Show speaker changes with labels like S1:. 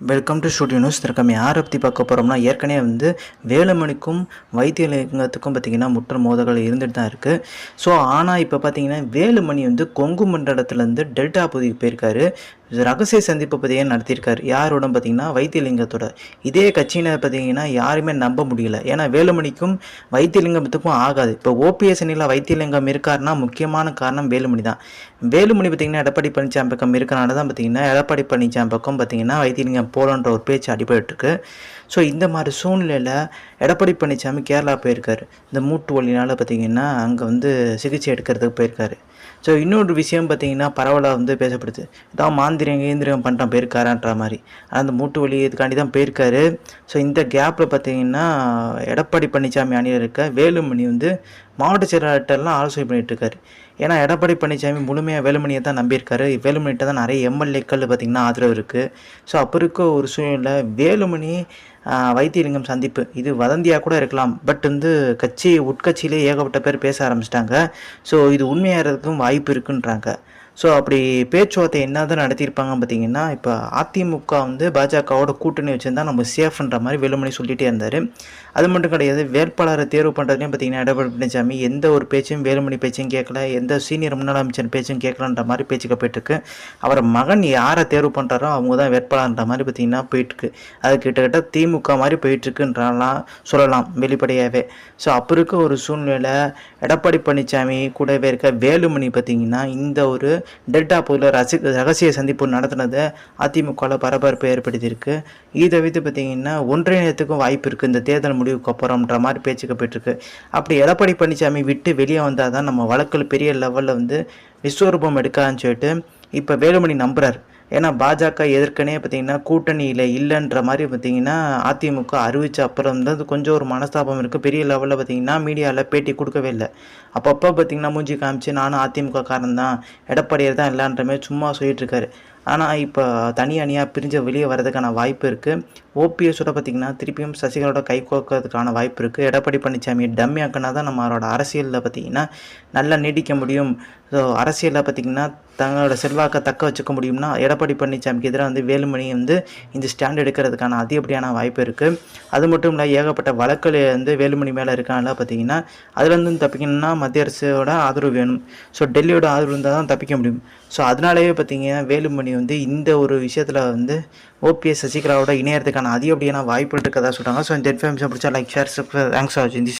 S1: Welcome to studio news திறக்காம யாரை பற்றி பார்க்க போகிறோம்னா ஏற்கனவே வந்து வேலுமணிக்கும் வைத்தியலிங்கத்துக்கும் பார்த்திங்கன்னா முற்ற மோதல்கள் இருந்துட்டு தான் இருக்குது ஸோ ஆனால் இப்போ பார்த்தீங்கன்னா வேலுமணி வந்து கொங்கு மண்டலத்துலேருந்து டெல்டா பகுதிக்கு போயிருக்காரு. ரகசிய சந்திப்பு பற்றியே நடத்தியிருக்காரு. யாரோட பார்த்தீங்கன்னா வைத்தியலிங்கத்தோட. இதே கட்சியினர் பார்த்தீங்கன்னா யாருமே நம்ப முடியல. ஏன்னா வேலுமணிக்கும் வைத்தியலிங்கத்துக்கும் ஆகாது. இப்போ ஓபிஎஸ் அணியில் வைத்தியலிங்கம் இருக்காருன்னா முக்கியமான காரணம் வேலுமணி தான். வேலுமணி பார்த்தீங்கன்னா எடப்பாடி பழனிசாமி பக்கம் இருக்கனால தான் பார்த்தீங்கன்னா எடப்பாடி பழனிசாமி பக்கம் பார்த்தீங்கன்னா வைத்தியலிங்கம் போலன்ற ஒரு பேச்சு அடிபட்டுருக்கு. ஸோ இந்த மாதிரி சூழ்நிலையில் எடப்பாடி பழனிசாமி கேரளா போயிருக்காரு. இந்த மூட்டு வழினால் பார்த்தீங்கன்னா அங்கே வந்து சிகிச்சை எடுக்கிறதுக்கு போயிருக்காரு. ஸோ இன்னொரு விஷயம் பார்த்தீங்கன்னா பரவலாக வந்து பேசப்படுது. இதான் மாந்திரியம் கேந்திரியம் பண்ணுறான் போயிருக்காரான்ற மாதிரி. அந்த மூட்டு வலி இதுக்காண்டி தான் போயிருக்காரு. ஸோ இந்த கேப்பில் பார்த்தீங்கன்னா எடப்பாடி பழனிசாமி அணியில் இருக்க வேலுமணி வந்து மாவட்ட செயலாளர்கிட்டலாம் ஆலோசனை பண்ணிகிட்டு இருக்காரு. ஏன்னா எடப்பாடி பழனிசாமி முழுமையாக வேலுமணியை தான் நம்பியிருக்காரு. வேலுமணிகிட்ட தான் நிறைய எம்எல்ஏக்கள் பார்த்திங்கன்னா ஆதரவு இருக்குது ஸோ அப்போ இருக்க ஒரு சூழ்நிலை வேலுமணி வைத்தியலிங்கம் சந்திப்பு. இது வதந்தியாக கூட இருக்கலாம். பட் வந்து கட்சி உட்கட்சியிலே ஏகப்பட்ட பேர் பேச ஆரம்பிச்சிட்டாங்க. ஸோ இது உண்மையாகிறதுக்கும் வாய்ப்பு இருக்குன்றாங்க. ஸோ அப்படி பேச்சுவார்த்தை என்ன தான் நடத்தியிருப்பாங்க பார்த்தீங்கன்னா இப்போ அதிமுக வந்து பாஜகவோட கூட்டணி வச்சுருந்தா நம்ம சேஃப்ன்ற மாதிரி வேலுமணி சொல்லிகிட்டே இருந்தார். அது மட்டும் கிடையாது வேட்பாளரை தேர்வு பண்ணுறதுலையும் பார்த்தீங்கன்னா எடப்பாடி பழனிசாமி எந்த ஒரு பேச்சும் வேலுமணி பேச்சும் கேட்கல. எந்த சீனியர் முன்னாள் அமைச்சர் பேச்சும் கேட்கலன்ற மாதிரி பேச்சுக்க போயிட்டுருக்கு. அவர் மகன் யாரை தேர்வு பண்ணுறாரோ அவங்க தான் வேட்பாளர்ன்ற மாதிரி பார்த்தீங்கன்னா போயிட்டுருக்கு. அது கிட்டத்தட்ட திமுக திமுக மாதிரி போயிட்டுருக்குன்றலாம் சொல்லலாம் வெளிப்படையாகவே ஸோ அப்போ இருக்க ஒரு சூழ்நிலை எடப்பாடி பழனிசாமி கூடவே இருக்க வேலுமணி பார்த்தீங்கன்னா இந்த ஒரு டெல்டா பகுதியில் ரசி ரகசிய சந்திப்பு நடத்தினதை அதிமுகவில் பரபரப்பு ஏற்படுத்தியிருக்கு. இதை வைத்து பார்த்தீங்கன்னா ஒன்றிணையத்துக்கும் வாய்ப்பு இருக்குது இந்த தேர்தல் முடிவுக்கு அப்புறம்ன்ற மாதிரி பேச்சுக்கு போயிட்டுருக்கு. அப்படி எடப்பாடி பழனிசாமி விட்டு வெளியே வந்தால் தான் நம்ம வழக்கில் பெரிய லெவலில் வந்து விஸ்வரூபம் எடுக்கான்னு சொல்லிட்டு இப்போ வேலுமணி நம்புறாரு. ஏன்னா பாஜக எதிர்க்கனே பார்த்தீங்கன்னா கூட்டணியில் இல்லைன்ற மாதிரி பார்த்தீங்கன்னா அதிமுக அறிவிச்ச அப்புறம் தான் கொஞ்சம் ஒரு மனஸ்தாபம் இருக்குது பெரிய லெவலில் பார்த்தீங்கன்னா மீடியாவில் பேட்டி கொடுக்கவே இல்லை. அப்பப்போ பார்த்தீங்கன்னா மூஞ்சி காமிச்சு நானும் அதிமுக காரன் தான் எடப்பாடியர் தான் இல்லைன்ற மாதிரி சும்மா சொல்லிட்டு இருக்காரு. ஆனால் இப்போ தனி அணியாக பிரிஞ்சு வெளியே வரதுக்கான வாய்ப்பு இருக்குது ஓபிஎஸோட பார்த்திங்கன்னா திருப்பியும் சசிகலாவோட கை கோக்கிறதுக்கான வாய்ப்பு இருக்குது எடப்பாடி பழனிசாமி டம்மி ஆக்கினா தான் நம்மளோட அரசியலில் பார்த்திங்கன்னா நல்லா நீடிக்க முடியும். ஸோ அரசியலில் பார்த்திங்கன்னா தங்களோட செல்வாக்கை தக்க வச்சுக்க முடியும்னா எடப்பாடி பழனிசாமிக்கு எதிராக வந்து வேலுமணி வந்து இந்த ஸ்டாண்ட் எடுக்கிறதுக்கான அதிகப்படியான வாய்ப்பு இருக்குது அது மட்டும் இல்லை ஏகப்பட்ட வழக்கில் வந்து வேலுமணி மேலே இருக்காங்களா பார்த்தீங்கன்னா அதுலேருந்து தப்பிக்கணும்னா மத்திய அரசோட ஆதரவு வேணும். ஸோ டெல்லியோட ஆதரவு இருந்தால் தான் தப்பிக்க முடியும். ஸோ அதனாலேயே பார்த்தீங்கன்னா வேலுமணி வந்து இந்த ஒரு விஷயத்தில் வந்து ஓபிஎஸ் சசிகலாவோட இணையறதுக்கான அதிகப்படியான வாய்ப்புகள் இருக்கதா சொல்கிறாங்க ஸோ இந்த இன்ஃபர்மேஷன் பிடிச்சா லைக் ஷேர் தேங்க்ஸ் ஃபார் வாட்சிங்